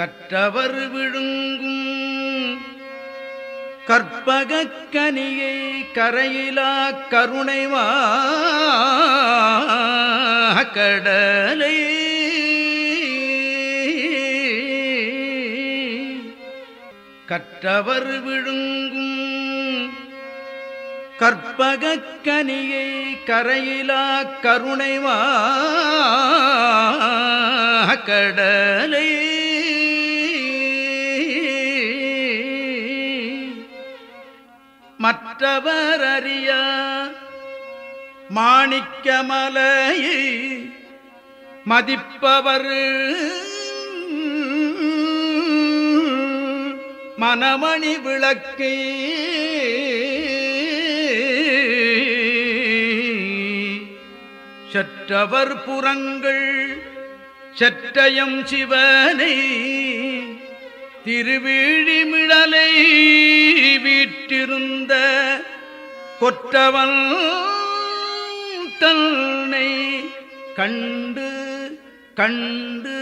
கற்றவர் விழுங்கும். கற்பகக் கனியை கரையிலா கருணைவா கடலை. கற்றவர் விழுங்கும். கற்பகக் கனியை கரையிலா கருணைவா கடலை. மற்றவர் அறிய மாணிக்கமலையை மதிப்பவர். மணமணி விளக்கு. சற்றவர் புறங்கள் சற்றயம் சிவனை. திருவிழிமிழலை வீற்றிருந்த கொற்றவன் தன்னை கண்டு கண்டு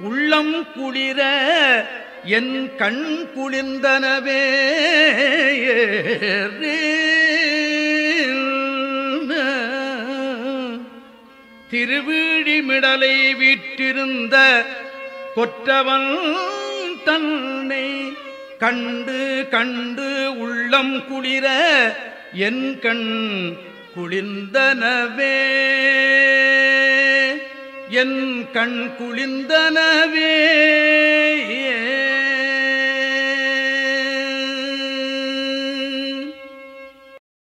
உள்ளம் குளிர என் கண் குளிர்ந்தனவே திருவிழிமிடலை வீற்றிருந்த கொற்றவன் தன்னை கண்டு கண்டு உள்ளம் குளிர என் கண் குளிர்ந்தனவே. என் கண் குளிர்ந்தனவே.